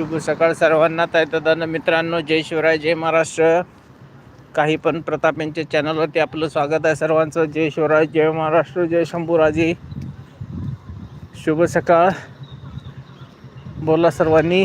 शुभ सकाळ सर्वांना. तायतदान मित्रांनो जय शिवराय जय महाराष्ट्र. काही पण प्रताप यांच्या चॅनलवरती आपलं स्वागत आहे सर्वांचं. जय शिवराय जय महाराष्ट्र जय शंभूराजी. शुभ सकाळ. बोला सर्वांनी.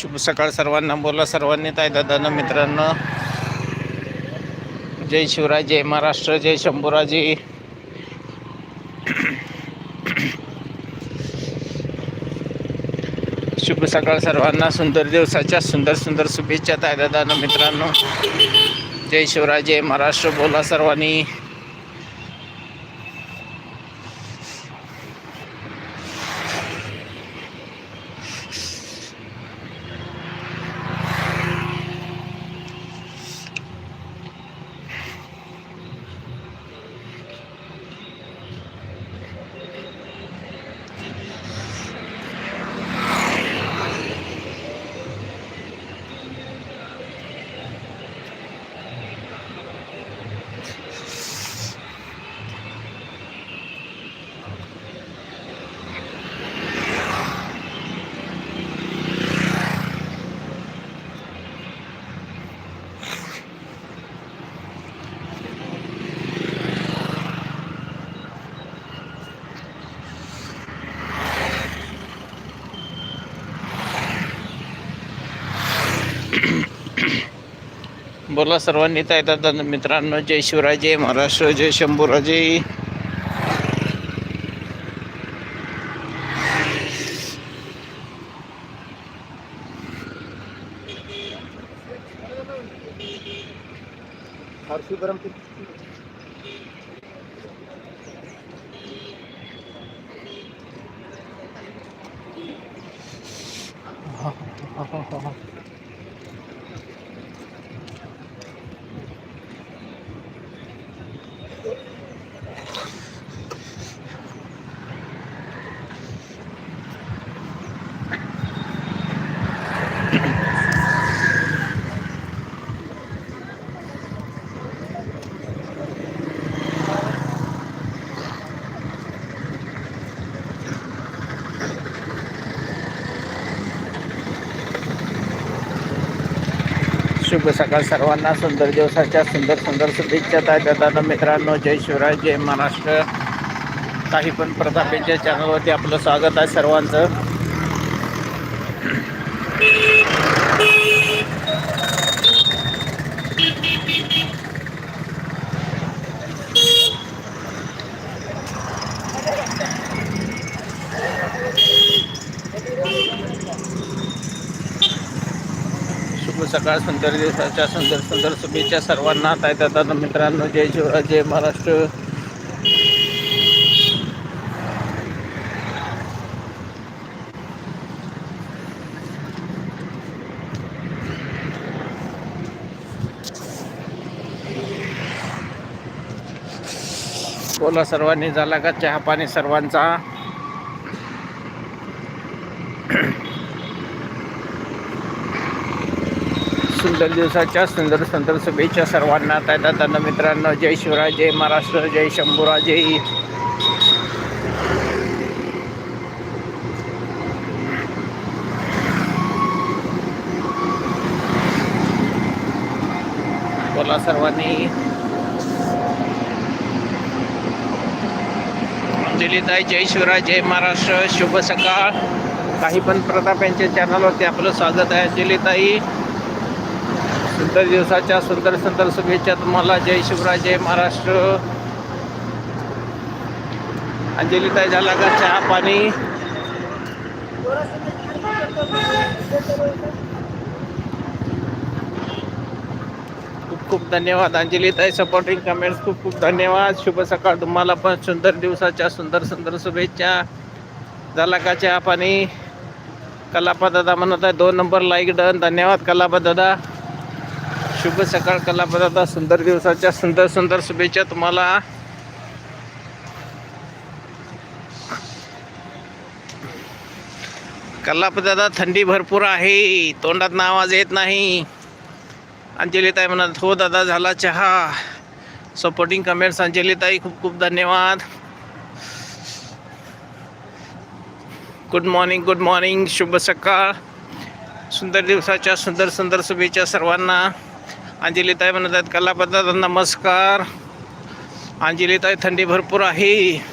शुभ सकाळ सर्वांना. बोला सर्वांनी तायदादानं मित्रांनो. जय शिवराय जय महाराष्ट्र जय शंभूराजी. शुभ सकाळ सर्वांना. सुंदर दिवसाच्या सुंदर सुंदर शुभेच्छा तायदादानं मित्रांनो. जय शिवराय जय महाराष्ट्र. बोला सर्वांनी. बोला सर्वांनी येतात मित्रांनो जय शिवराय जय महाराष्ट्र जय शंभूराजे. फारशी शुभ सकाळ सर्वांना. सुंदर दिवसाच्या सुंदर सुंदर शुभेच्छा तायदादानं मित्रांनो. जय शिवराय जय महाराष्ट्र. काही पण प्रतापेच्या चॅनलवरती आपलं स्वागत आहे सर्वांचं शुभ सकाळ सुंदर दिवसाच्या सुंदर सुंदर शुभेच्छा सर्वांना तायदादानं मित्रांनो जय शिवराय जय महाराष्ट्र. बोला सर्वांनी झाला का चहा पाणी सर्वांचा? सुंदर दिवसाच्या सुंदर सुंदर शुभेच्छा सर्वांना. तायदादांना मित्रांनो जय शिवराय जय महाराष्ट्र जय शंभूराजे बोला सर्वांनी. अंजलीताई जय शिवराय जय महाराष्ट्र शुभ सकाळ. काही पण प्रताप यांच्या चॅनलवरती आपलं स्वागत आहे. अंजलीताई सुंदर दिवसाच्या सुंदर सुंदर शुभेच्छा तुम्हाला. जय शिवराय जय महाराष्ट्र. अंजलीताई झाला का चहा पाणी? खूप खूप धन्यवाद. अंजलीताई सपोर्टिंग कमेंट्स खूप खूप धन्यवाद. शुभ सकाळ तुम्हाला पण. सुंदर दिवसाच्या सुंदर सुंदर शुभेच्छा. झाला का चहा पाणी? कलापा दादा म्हणत आहे दोन नंबर लाईक डन धन्यवाद कलापा दादा शुभ सकाळ कलापा सुंदर दिवसाच्या सुंदर सुंदर शुभेच्छा तुम्हाला. कलापा थंडी भरपूर आहे तोंडात आवाज येत नाही. अंजलीताई म्हणत हो दादा झाला चहा. सपोर्टिंग कमेंट्स अंजलीताई खूप खूप धन्यवाद. गुड मॉर्निंग गुड मॉर्निंग शुभ सकाळ. सुंदर दिवसाच्या सुंदर सुंदर शुभेच्छा सर्वांना. अंजलीताई म्हणत आहेत कलापदादा नमस्कार. अंजलीताई थंडी भरपूर आहे.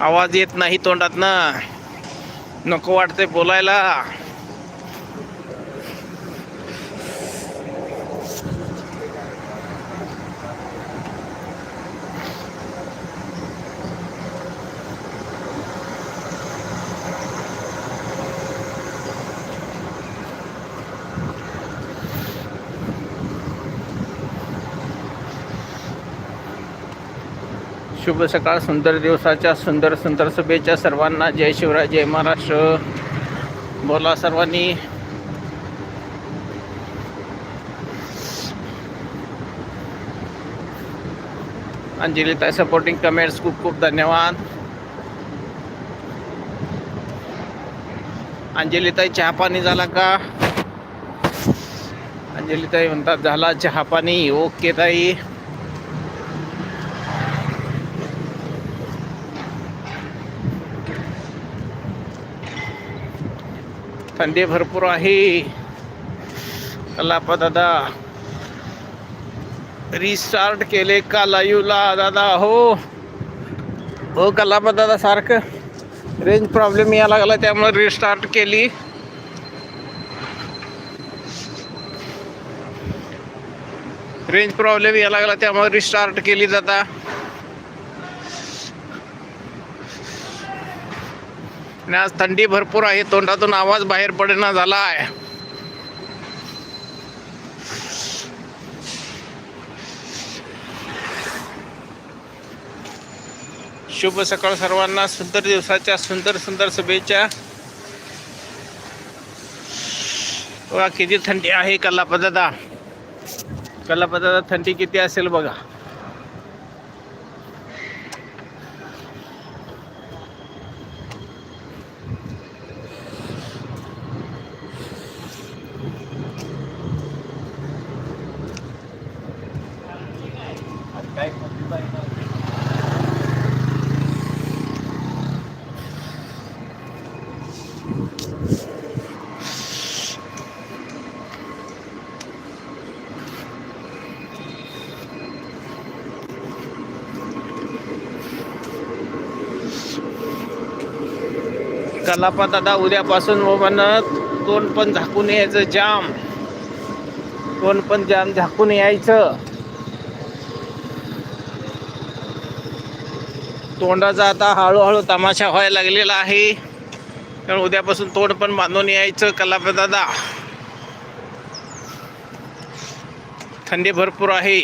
आवाज येत नाही तोंडातनं. नको वाटते बोलायला. शुभ सकाळ सुंदर दिवसाच्या सुंदर सुंदर शुभेच्छा सर्वांना. जय शिवराय जय महाराष्ट्र. बोला सर्वांनी. अंजलीताई सपोर्टिंग कमेंट्स खूप खूप धन्यवाद. अंजलीताई चहा पाणी झाला का? अंजलीताई म्हणतात झाला चहा पाणी. ओके ताई. थंडी भरपूर आहे. कलापा दादा रिस्टार्ट केले का लाईव्हला दादा हो. हो कलापा दादा सारखं रेंज प्रॉब्लेम या लागला त्यामुळे रिस्टार्ट केली. रेंज प्रॉब्लेम या लागला त्यामुळे रिस्टार्ट केली जाता आणि आज थंडी भरपूर आहे तोंडातून आवाज बाहेर पडेना झाला आहे. शुभ सकाळ सर्वांना सुंदर दिवसाच्या सुंदर सुंदर शुभेच्छा. बघा किती थंडी आहे कल्लापदादा. कल्लापदादा थंडी किती असेल बघा. कलापा दादा उद्यापासून म्हणत तोंड पण झाकून यायचं जाम. तोंड पण जाम झाकून यायचं. तोंडाचा आता हळूहळू तमाशा व्हायला लागलेला आहे. कारण उद्यापासून तोंड पण बांधून यायचं कलापा दादा. थंडी भरपूर आहे.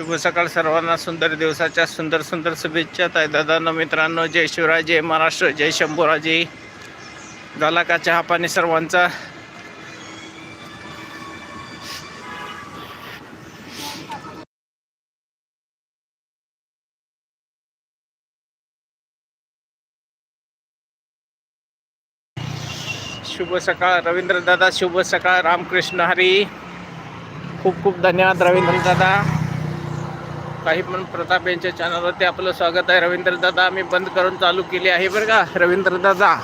शुभ सकाळ सर्वांना. सुंदर दिवसाच्या सुंदर सुंदर शुभेच्छा. ताई दादांनो मित्रांनो जय शिवराय जय महाराष्ट्र जय शंभूराजे. झाला का चहा पाणी सर्वांचा? शुभ सकाळ रवींद्र दादा शुभ सकाळ रामकृष्ण हरी. खूप खूप धन्यवाद रवींद्र दादा. काही पण प्रताप यांच्या चॅनलवरती आपलं स्वागत आहे. रवींद्रदादा आम्ही बंद करून चालू केली आहे बरं का? रवींद्रदादा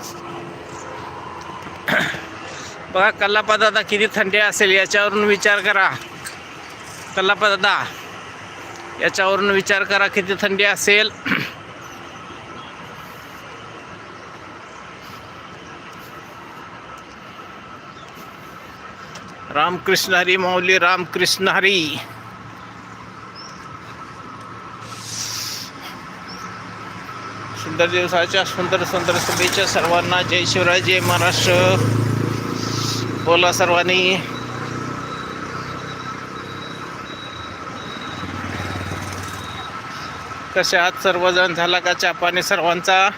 बघा कल्लापा दादा किती थंडी असेल याच्यावरून विचार करा. कल्लापा दादा याच्यावरून विचार करा किती थंडी असेल. रामकृष्ण हरी माऊली रामकृष्ण हरी. सुंदर दिवसाच्या सुंदर सुंदर शुभेच्छा सर्वांना. जय शिवराय जय महाराष्ट्र. बोला सर्वांनी. कसे आहात? सर्वजण झाला का चहा पाणी सर्वांचा?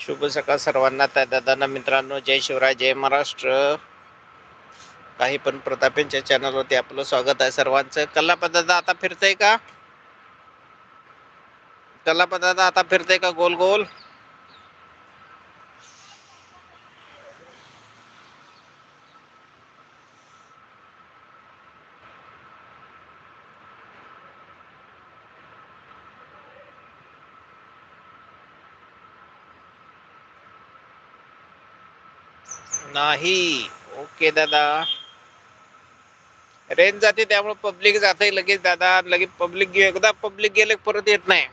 शुभ सकाळ सर्वांना. त्या दादांना मित्रांनो जय शिवराय जय महाराष्ट्र. काही पण प्रतापेंच्या चॅनलवरती आपलं स्वागत आहे सर्वांचं. कल्लापा दादा आता फिरतय का? कल्लापा दादा आता फिरतय का गोल गोल नाही. ओके दादा. रेंज जाते त्यामुळे पब्लिक जाते लगेच दादा. लगेच पब्लिक एकदा पब्लिक गेले परत येत नाही.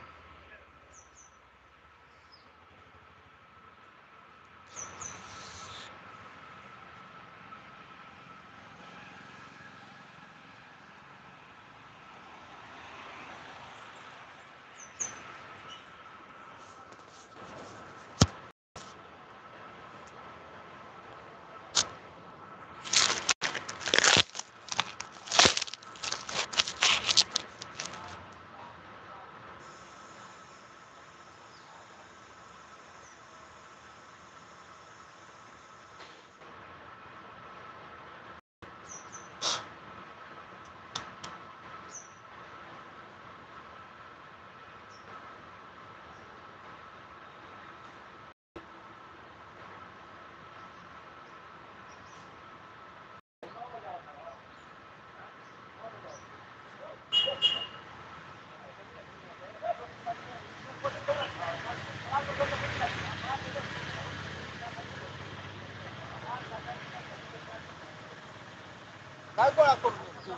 गोळा करतो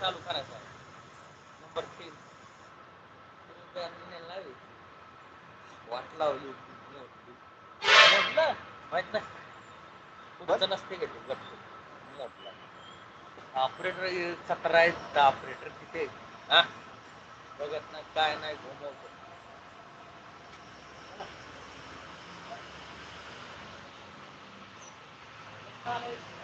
चालू करायचा नंबर तीन वाट लावली माहीत नाही नसते का ऑपरेटर सतरा आहेत ऑपरेटर तिथे हा बघत नाही काय नाही घुमवत Thank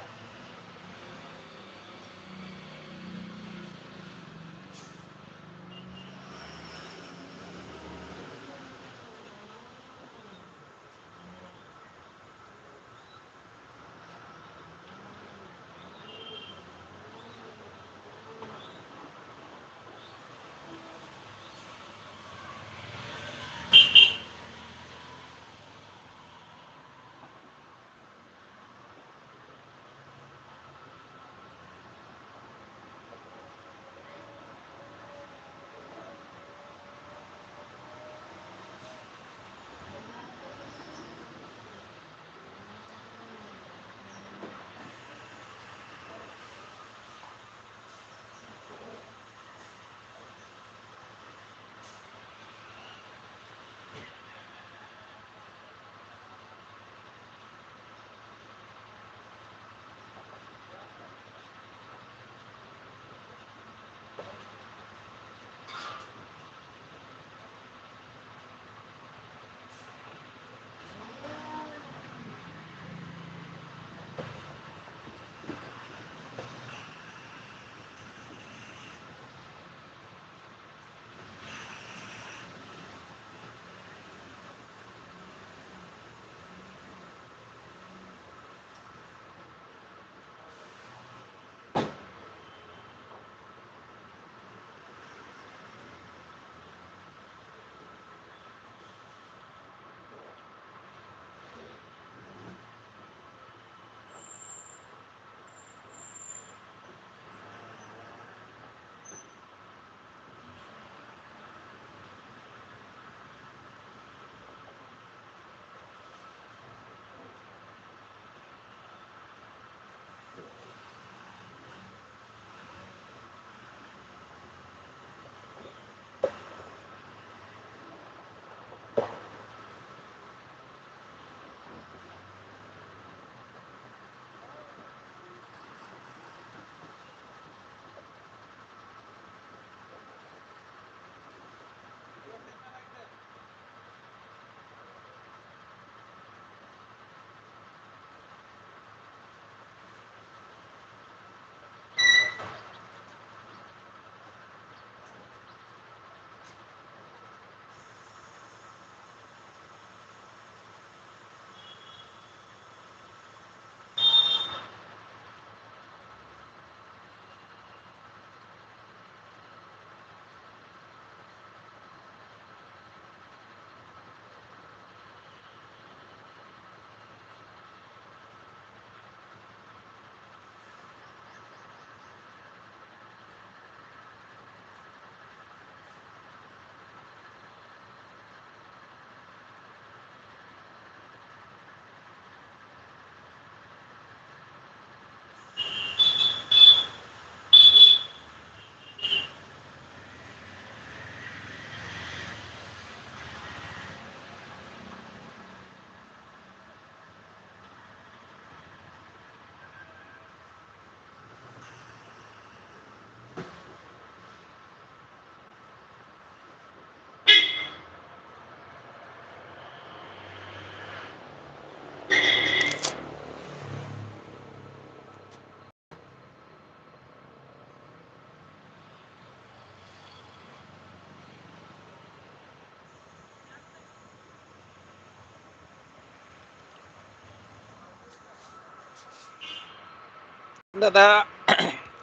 दादा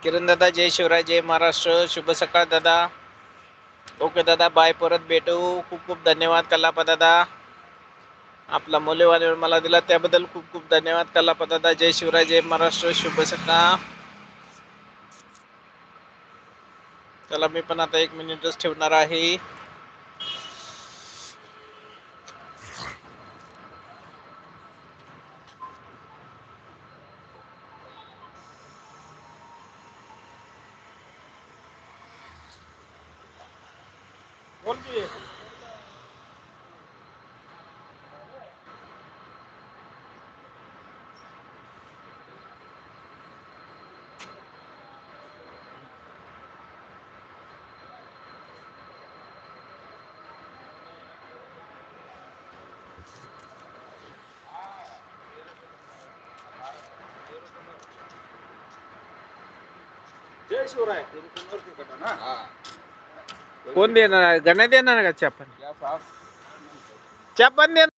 किरण दादा जय शिवराय जय महाराष्ट्र. शुभ सकाळ दादा. ओके दादा बाय परत भेटू. खूप खूप धन्यवाद कलापा दादा. आपला मौल्यवान वेळ मला दिला त्याबद्दल खूप खूप धन्यवाद कलापा दादा. जय शिवराय जय महाराष्ट्र. शुभ सकाळ. चला मी पण आता एक मिनिटच ठेवणार आहे. जय शिवराय कोण देणार देणार का चपन चपन देणार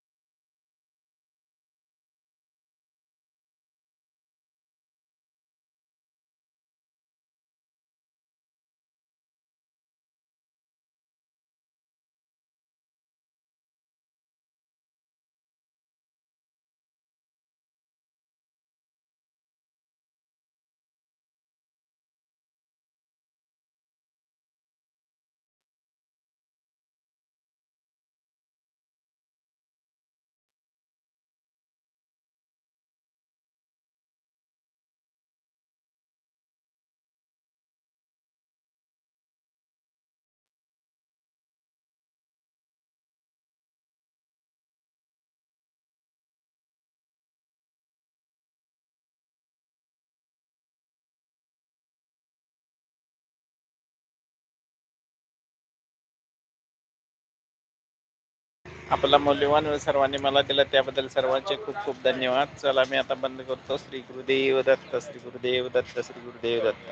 आपला मौल्यवान वेळ सर्वांनी मला दिला त्याबद्दल सर्वांचे खूप खूप धन्यवाद. चला मी आता बंद करतो. श्री गुरुदेव दत्त श्री गुरुदेव दत्त श्री गुरुदेव दत्त.